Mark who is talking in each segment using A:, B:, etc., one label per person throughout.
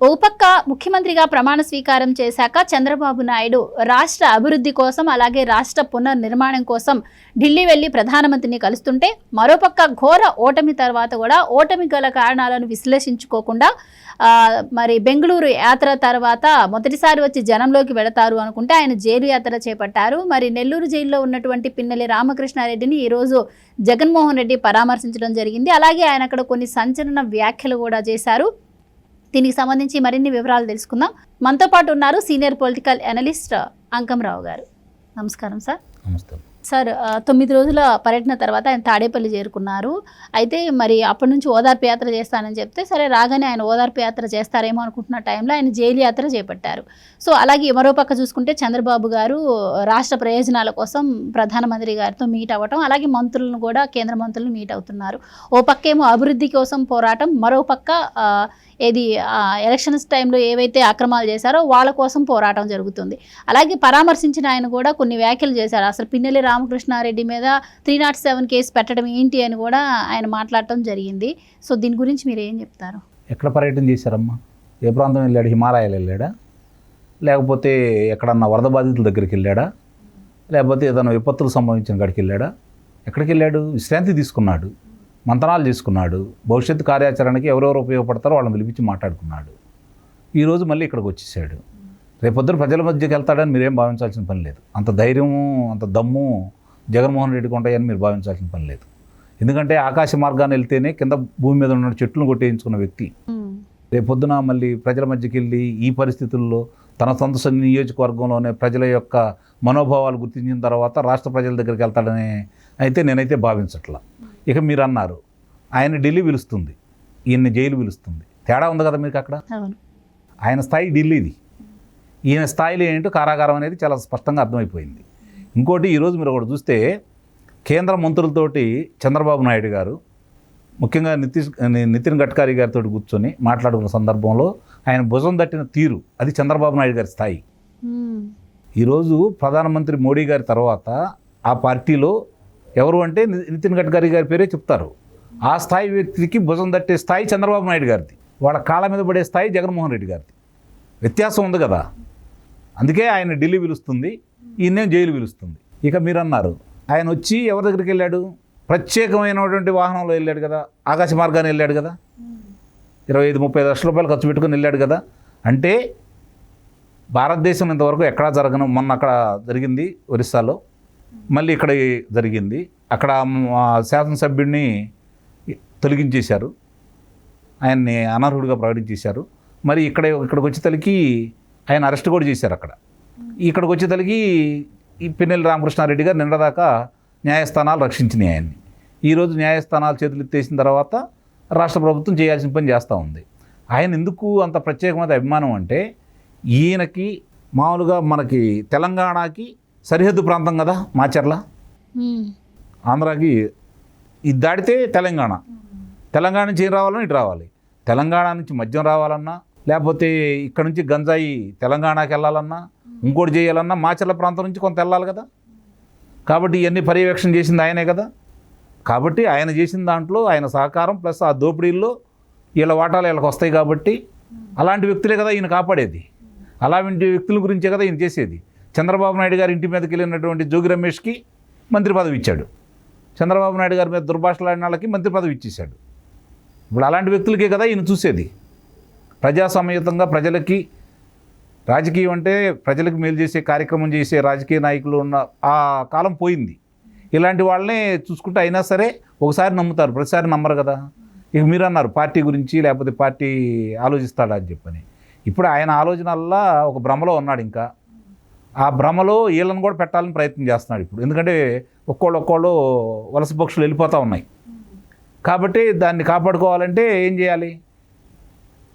A: ఓ పక్క ముఖ్యమంత్రిగా ప్రమాణ స్వీకారం చేశాక చంద్రబాబు నాయుడు రాష్ట్ర అభివృద్ధి కోసం అలాగే రాష్ట్ర పునర్నిర్మాణం కోసం ఢిల్లీ వెళ్ళి ప్రధానమంత్రిని కలుస్తుంటే మరోపక్క ఘోర ఓటమి తర్వాత కూడా ఓటమి గల కారణాలను విశ్లేషించుకోకుండా మరి బెంగళూరు యాత్ర తర్వాత మొదటిసారి వచ్చి జనంలోకి వెళతారు అనుకుంటే ఆయన జైలు యాత్ర చేపట్టారు. మరి నెల్లూరు జైల్లో ఉన్నటువంటి పిన్నెల్లి రామకృష్ణారెడ్డిని ఈరోజు జగన్మోహన్ రెడ్డి పరామర్శించడం జరిగింది. అలాగే ఆయన అక్కడ కొన్ని సంచలన వ్యాఖ్యలు కూడా చేశారు. దీనికి సంబంధించి మరిన్ని వివరాలు తెలుసుకుందాం. మనతో పాటు ఉన్నారు సీనియర్ పొలిటికల్ అనలిస్ట్ అంకంరావు గారు. నమస్కారం సార్. సార్ తొమ్మిది రోజుల పర్యటన తర్వాత ఆయన తాడేపల్లి చేరుకున్నారు. అయితే మరి అప్పటి నుంచి ఓదార్పు యాత్ర చేస్తానని చెప్తే సరే రాగానే ఆయన ఓదార్పు యాత్ర చేస్తారేమో అనుకుంటున్న టైంలో ఆయన జైలు యాత్ర చేపట్టారు. సో అలాగే మరో పక్క చూసుకుంటే చంద్రబాబు గారు రాష్ట్ర ప్రయోజనాల కోసం ప్రధానమంత్రి గారితో మీట్ అవ్వటం అలాగే మంత్రులను కూడా కేంద్ర మంత్రులను మీట్ అవుతున్నారు. ఓ పక్క ఏమో అభివృద్ధి కోసం పోరాటం మరో పక్క ఏది ఆ, ఎలక్షన్స్ టైంలో ఏవైతే అక్రమాలు చేశారో వాళ్ళ కోసం పోరాటం జరుగుతుంది. అలాగే పరామర్శించిన ఆయన కూడా కొన్ని వ్యాఖ్యలు చేశారు. అసలు పిన్నెల్లి రామకృష్ణారెడ్డి మీద త్రీ నాట్ సెవెన్ కేసు పెట్టడం ఏంటి అని కూడా ఆయన మాట్లాడటం జరిగింది. సో దీని గురించి మీరు ఏం చెప్తారు?
B: ఎక్కడ పర్యటన చేశారమ్మా? ఏ ప్రాంతం వెళ్ళాడు? హిమాలయాలు వెళ్ళాడా? లేకపోతే ఎక్కడన్నా వరద బాధితుల దగ్గరికి వెళ్ళాడా? లేకపోతే ఏదైనా విపత్తులు సంభవించిన కాడికి వెళ్ళాడా? ఎక్కడికి వెళ్ళాడు? విశ్రాంతి తీసుకున్నాడు? మంతనాలు చేసుకున్నాడు భవిష్యత్తు కార్యాచరణకి ఎవరెవరు ఉపయోగపడతారో వాళ్ళని పిలిపించి మాట్లాడుకున్నాడు. ఈరోజు మళ్ళీ ఇక్కడికి వచ్చేసాడు. రేపొద్దున ప్రజల మధ్యకి వెళ్తాడని మీరేం భావించాల్సిన పని లేదు. అంత ధైర్యము అంత దమ్ము జగన్మోహన్ రెడ్డికి ఉంటాయని మీరు భావించాల్సిన పని లేదు. ఎందుకంటే ఆకాశ మార్గాన్ని వెళ్తేనే కింద భూమి మీద ఉన్న చెట్లను కొట్టేయించుకున్న వ్యక్తి. రేపొద్దున మళ్ళీ ప్రజల మధ్యకి వెళ్ళి ఈ పరిస్థితుల్లో తన సొంత నియోజకవర్గంలోనే ప్రజల యొక్క మనోభావాలు గుర్తించిన తర్వాత రాష్ట్ర ప్రజల దగ్గరికి వెళ్తాడని అయితే నేనైతే భావించట్లా. ఇక మీరు అన్నారు ఆయన ఢిల్లీ పిలుస్తుంది. ఈయన్ని జైలు పిలుస్తుంది. తేడా ఉంది కదా మీకు అక్కడ? ఆయన స్థాయి ఢిల్లీది. ఈయన స్థాయిలో ఏంటో కారాగారం అనేది చాలా స్పష్టంగా అర్థమైపోయింది. ఇంకోటి ఈరోజు మీరు ఒకటి చూస్తే కేంద్ర మంత్రులతోటి చంద్రబాబు నాయుడు గారు ముఖ్యంగా నితీష్ నితిన్ గడ్కరీ గారితో కూర్చొని మాట్లాడుకున్న సందర్భంలో ఆయన భుజం తట్టిన తీరు అది చంద్రబాబు నాయుడు గారి స్థాయి. ఈరోజు ప్రధానమంత్రి మోడీ గారి తర్వాత ఆ పార్టీలో ఎవరు అంటే ని- నితిన్ గడ్కరీ గారి పేరే చెప్తారు. ఆ స్థాయి వ్యక్తికి భుజం తట్టే స్థాయి చంద్రబాబు నాయుడు గారిది. వాళ్ళ కాళ్ళ మీద పడే స్థాయి జగన్మోహన్ రెడ్డి గారిది. వ్యత్యాసం ఉంది కదా. అందుకే ఆయన ఢిల్లీ పిలుస్తుంది ఈయనే జైలు పిలుస్తుంది. ఇక మీరు అన్నారు ఆయన వచ్చి ఎవరి దగ్గరికి వెళ్ళాడు? ప్రత్యేకమైనటువంటి వాహనంలో వెళ్ళాడు కదా. ఆకాశ మార్గాన్ని వెళ్ళాడు కదా. ఇరవై ఐదు ముప్పై లక్షల రూపాయలు ఖర్చు పెట్టుకుని వెళ్ళాడు కదా. అంటే భారతదేశం ఇంతవరకు ఎక్కడా జరగను. మొన్న అక్కడ జరిగింది ఒరిస్సాలో. మళ్ళీ ఇక్కడ జరిగింది. అక్కడ శాసనసభ్యుడిని తొలగించేశారు. ఆయన్ని అనర్హుడిగా ప్రకటించేశారు. మరి ఇక్కడ ఇక్కడికి వచ్చేతలకి ఆయన అరెస్ట్ కూడా చేశారు అక్కడ. ఇక్కడికి వచ్చేతలకి ఈ పిన్నెల్లి రామకృష్ణారెడ్డి గారు నిన్నదాకా న్యాయస్థానాలు రక్షించినాయి ఆయన్ని. ఈరోజు న్యాయస్థానాలు చేతులు ఎత్తేసిన తర్వాత రాష్ట్ర ప్రభుత్వం చేయాల్సిన పని చేస్తూ ఉంది. ఆయన ఎందుకు అంత ప్రత్యేకమైన అభిమానం అంటే ఈయనకి మామూలుగా మనకి తెలంగాణకి సరిహద్దు ప్రాంతం కదా మాచర్ల. ఆంధ్రాకి ఇది దాటితే తెలంగాణ. తెలంగాణ నుంచి ఏం రావాలన్నా ఇటు రావాలి. తెలంగాణ నుంచి మద్యం రావాలన్నా లేకపోతే ఇక్కడ నుంచి గంజాయి తెలంగాణకి వెళ్ళాలన్నా ఇంకోటి చేయాలన్నా మాచర్ల ప్రాంతం నుంచి కొంత వెళ్ళాలి కదా. కాబట్టి ఇవన్నీ పర్యవేక్షణ చేసింది ఆయనే కదా. కాబట్టి ఆయన చేసిన దాంట్లో ఆయన సహకారం ప్లస్ ఆ దోపిడీల్లో వీళ్ళ వాటాలు వీళ్ళకి వస్తాయి కాబట్టి అలాంటి వ్యక్తులే కదా ఈయన కాపాడేది. అలాంటి వ్యక్తుల గురించే కదా ఈయన చేసేది. చంద్రబాబు నాయుడు గారి ఇంటి మీదకి వెళ్ళినటువంటి జోగి రమేష్కి మంత్రి పదవి ఇచ్చాడు. చంద్రబాబు నాయుడు గారి మీద దుర్భాషలాడిన వాళ్ళకి మంత్రి పదవి ఇచ్చేశాడు. ఇప్పుడు అలాంటి వ్యక్తులకే కదా ఈయన చూసేది. ప్రజాసమయుతంగా ప్రజలకి రాజకీయం అంటే ప్రజలకు మేలు చేసే కార్యక్రమం చేసే రాజకీయ నాయకులు ఉన్న ఆ కాలం పోయింది. ఇలాంటి వాళ్ళనే చూసుకుంటే అయినా సరే ఒకసారి నమ్ముతారు ప్రతిసారి నమ్మరు కదా. ఇక మీరు అన్నారు పార్టీ గురించి లేకపోతే పార్టీ ఆలోచిస్తాడా అని చెప్పని. ఇప్పుడు ఆయన ఆలోచనల్లా ఒక భ్రమలో ఉన్నాడు ఇంకా. ఆ భ్రమలో వీళ్ళని కూడా పెట్టాలని ప్రయత్నం చేస్తున్నాడు ఇప్పుడు. ఎందుకంటే ఒక్కోళ్ళు ఒక్కోళ్ళు వలస పక్షులు వెళ్ళిపోతూ ఉన్నాయి. కాబట్టి దాన్ని కాపాడుకోవాలంటే ఏం చేయాలి?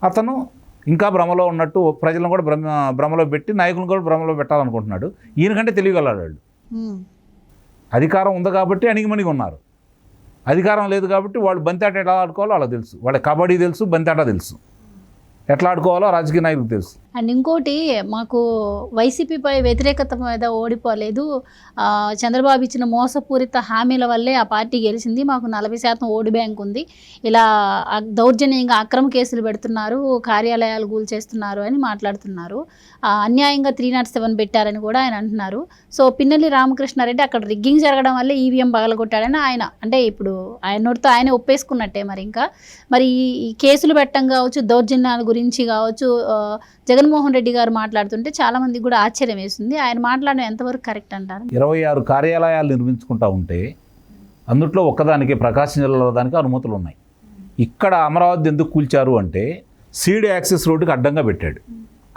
B: అతను ఇంకా భ్రమలో ఉన్నట్టు ప్రజలను కూడా భ్రమ భ్రమలో పెట్టి నాయకులను కూడా భ్రమలో పెట్టాలనుకుంటున్నాడు. ఈయనకంటే తెలియగలడు వాళ్ళు. అధికారం ఉంది కాబట్టి అణిగిమణిగి ఉన్నారు. అధికారం లేదు కాబట్టి వాళ్ళు బంతాట ఎలా ఆడుకోవాలో వాళ్ళకి తెలుసు. వాళ్ళ కబడ్డీ తెలుసు బంతాట తెలుసు. ఎట్లా ఆడుకోవాలో రాజకీయ నాయకులకు తెలుసు.
A: అండ్ ఇంకోటి మాకు వైసీపీపై వ్యతిరేకత మీద ఓడిపోలేదు. చంద్రబాబు ఇచ్చిన మోసపూరిత హామీల వల్లే ఆ పార్టీ గెలిచింది. మాకు నలభై శాతం ఓటు బ్యాంక్ ఉంది. ఇలా దౌర్జన్యంగా అక్రమ కేసులు పెడుతున్నారు కార్యాలయాలు కూల్చేస్తున్నారు అని మాట్లాడుతున్నారు. అన్యాయంగా త్రీ నాట్ సెవెన్ పెట్టారని కూడా ఆయన అంటున్నారు. సో పిన్నెల్లి రామకృష్ణారెడ్డి అక్కడ రిగ్గింగ్ జరగడం వల్ల ఈవీఎం పగలగొట్టాడని ఆయన అంటే ఇప్పుడు ఆయన నోటితో ఆయనే ఒప్పేసుకున్నట్టే మరి ఇంకా. మరి ఈ- ఈ కేసులు పెట్టడం కావచ్చు దౌర్జన్యాల గురించి కావచ్చు జగన్మోహన్ రెడ్డి గారు మాట్లాడుతుంటే చాలా మంది కూడా ఆశ్చర్యం వేస్తుంది. ఆయన మాట్లాడడం ఎంతవరకు కరెక్ట్ అంటారు?
B: ఇరవై ఆరు కార్యాలయాలు నిర్మించుకుంటా ఉంటే అందుట్లో ఒక్కదానికి ప్రకాశం జిల్లాలో దానికి అనుమతులు ఉన్నాయి. ఇక్కడ అమరావతి ఎందుకు కూల్చారు అంటే సీడ్ యాక్సెస్ రోడ్డుకి అడ్డంగా పెట్టాడు.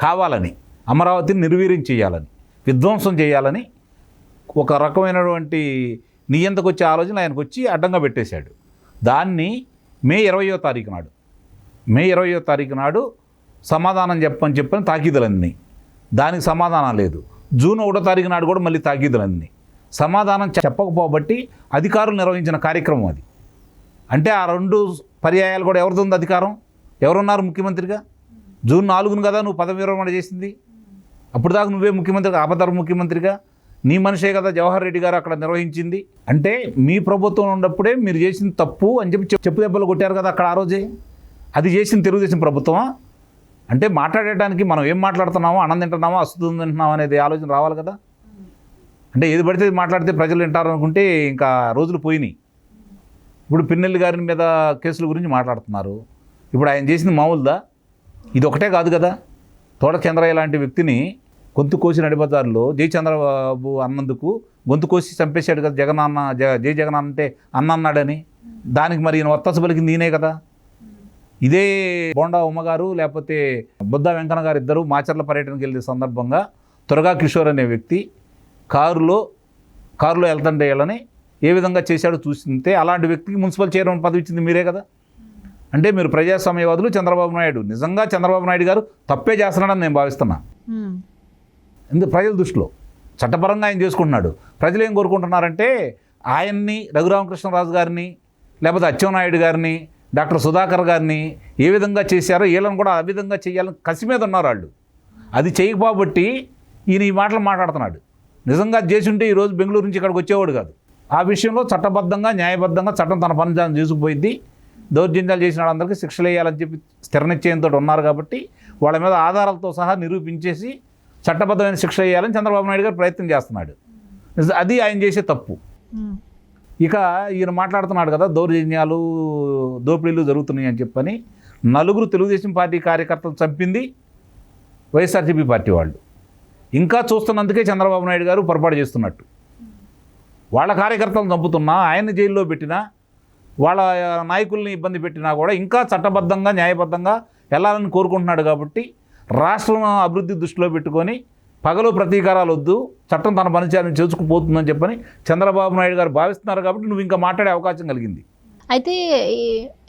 B: కావాలని అమరావతిని నిర్వీర్యం చేయాలని విధ్వంసం చేయాలని ఒక రకమైనటువంటి నియంతకు వచ్చే ఆలోచన ఆయనకు వచ్చి అడ్డంగా పెట్టేశాడు. దాన్ని మే ఇరవయో తారీఖు నాడు మే ఇరవయో తారీఖు నాడు సమాధానం చెప్పని చెప్పని తాకీదులన్నీ. దానికి సమాధానం లేదు. జూన్ ఒకటో తారీఖు నాడు కూడా మళ్ళీ తాకీదులన్నీ. సమాధానం చెప్పకపోబట్టి అధికారులు నిర్వహించిన కార్యక్రమం అది. అంటే ఆ రెండు పర్యాయాలు కూడా ఎవరిది ఉంది అధికారం? ఎవరున్నారు ముఖ్యమంత్రిగా? జూన్ నాలుగును కదా నువ్వు పదవి విరమణ చేసింది. అప్పుడు దాకా నువ్వే ముఖ్యమంత్రిగా ఆపదర ముఖ్యమంత్రిగా. నీ మనిషే కదా జవహర్ రెడ్డి గారు అక్కడ నిర్వహించింది. అంటే మీ ప్రభుత్వం ఉన్నప్పుడే మీరు చేసింది తప్పు అని చెప్పి చెప్పు- చెప్పు దెబ్బలు కొట్టారు కదా అక్కడ ఆ రోజే. అది చేసిన తెలుగుదేశం ప్రభుత్వమా? అంటే మాట్లాడేటానికి మనం ఏం మాట్లాడుతున్నామో అన్నం తింటున్నామో అస్తుంది తింటున్నామో అనేది ఆలోచన రావాలి కదా. అంటే ఏది పడితే మాట్లాడితే ప్రజలు వింటారు అనుకుంటే ఇంకా రోజులు పోయినాయి. ఇప్పుడు పిన్నెల్లి గారి మీద కేసుల గురించి మాట్లాడుతున్నారు. ఇప్పుడు ఆయన చేసింది మామూలుదా? ఇది ఒకటే కాదు కదా. తోట చంద్రయ్య లాంటి వ్యక్తిని గొంతు కోసి నడిబజార్లో జై చంద్రబాబు అన్నందుకు గొంతు కోసి చంపేశాడు కదా జగనాన్న జ జై జగనాన్న అంటే అన్న అన్నాడని. దానికి మరి ఈయన ఒత్తాస పలికింది ఈయనే కదా. ఇదే బోండా ఉమ్మగారు లేకపోతే బుద్ధ వెంకన్న గారు ఇద్దరు మాచర్ల పర్యటనకి వెళ్ళే సందర్భంగా త్వరగా కిషోర్ అనే వ్యక్తి కారులో కారులో వెళ్తుంటే వెళ్ళని ఏ విధంగా చేశాడో చూస్తుంటే అలాంటి వ్యక్తికి మున్సిపల్ చైర్మన్ పదవి ఇచ్చింది మీరే కదా. అంటే మీరు ప్రజాస్వామ్యవాదులు చంద్రబాబు నాయుడు. నిజంగా చంద్రబాబు నాయుడు గారు తప్పే చేస్తున్నాడని నేను భావిస్తున్నా. ఎందుకు ప్రజల దృష్టిలో చట్టపరంగా ఆయన చేసుకుంటున్నాడు. ప్రజలు ఏం కోరుకుంటున్నారంటే ఆయన్ని రఘురామకృష్ణరాజు గారిని లేకపోతే అచ్చెన్నాయుడు గారిని డాక్టర్ సుధాకర్ గారిని ఏ విధంగా చేశారో వీళ్ళని కూడా ఆ విధంగా చేయాలని కసి మీద ఉన్నారు వాళ్ళు. అది చేయకపోబట్టి ఈయన ఈ మాటలు మాట్లాడుతున్నాడు. నిజంగా అది చేసి ఉంటే ఈరోజు బెంగళూరు నుంచి ఇక్కడికి వచ్చేవాడు కాదు. ఆ విషయంలో చట్టబద్ధంగా న్యాయబద్ధంగా చట్టం తన పని తాను చేసుకుపోయింది. దౌర్జన్యాలు చేసిన వాళ్ళందరికీ శిక్షలు వేయాలని చెప్పి స్థిర నిశ్చయంతో ఉన్నారు కాబట్టి వాళ్ళ మీద ఆధారాలతో సహా నిరూపించేసి చట్టబద్ధమైన శిక్ష వేయాలని చంద్రబాబు నాయుడు గారు ప్రయత్నం చేస్తున్నాడు. అది ఆయన చేసే తప్పు. ఇక ఈయన మాట్లాడుతున్నాడు కదా దౌర్జన్యాలు దోపిడీలు జరుగుతున్నాయి అని చెప్పని నలుగురు తెలుగుదేశం పార్టీ కార్యకర్తలు చంపింది వైఎస్ఆర్సీపీ పార్టీ వాళ్ళు. ఇంకా చూస్తున్నందుకే చంద్రబాబు నాయుడు గారు పొరపాటు చేస్తున్నట్టు. వాళ్ళ కార్యకర్తలను చంపుతున్నా ఆయన్ని జైల్లో పెట్టినా వాళ్ళ నాయకుల్ని ఇబ్బంది పెట్టినా కూడా ఇంకా చట్టబద్ధంగా న్యాయబద్ధంగా వెళ్ళాలని కోరుకుంటున్నాడు కాబట్టి రాష్ట్రం అభివృద్ధి దృష్టిలో పెట్టుకొని పగలు ప్రతీకారాలు వద్దు చట్టం తన పనిచేయాలని చేసుకుపోతుందని చెప్పని చంద్రబాబు నాయుడు గారు భావిస్తున్నారు కాబట్టి నువ్వు ఇంకా మాట్లాడే అవకాశం కలిగింది.
A: అయితే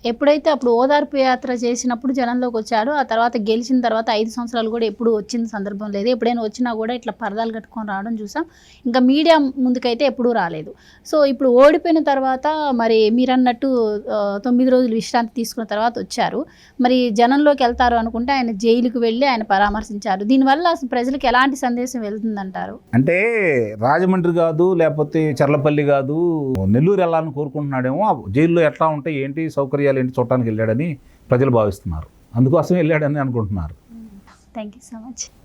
A: ఎప్పుడైతే అప్పుడు ఓదార్పు యాత్ర చేసినప్పుడు జనంలోకి వచ్చాడు ఆ తర్వాత గెలిచిన తర్వాత ఐదు సంవత్సరాలు కూడా ఎప్పుడు వచ్చిన సందర్భం లేదు. ఎప్పుడైనా వచ్చినా కూడా ఇట్లా పరదాలు కట్టుకొని రావడం చూసాం. ఇంకా మీడియా ముందుకైతే ఎప్పుడూ రాలేదు. సో ఇప్పుడు ఓడిపోయిన తర్వాత మరి మీరు అన్నట్టు తొమ్మిది రోజులు విశ్రాంతి తీసుకున్న తర్వాత వచ్చారు. మరి జనంలోకి వెళ్తారు అనుకుంటే ఆయన జైలుకు వెళ్ళి ఆయన పరామర్శించారు. దీనివల్ల ప్రజలకు ఎలాంటి సందేశం వెళ్తుందంటారు?
B: అంటే రాజమండ్రి కాదు లేకపోతే చర్లపల్లి కాదు నెల్లూరు వెళ్ళాలని కోరుకుంటున్నాడేమో. జైల్లో ఎట్లా ఉంటాయి ఏంటి సౌకర్యాలు? ఏంటి చూడటానికి వెళ్ళాడని ప్రజలు భావిస్తున్నారు. అందుకోసం వెళ్ళాడని అనుకుంటున్నారు.
A: Thank you so much.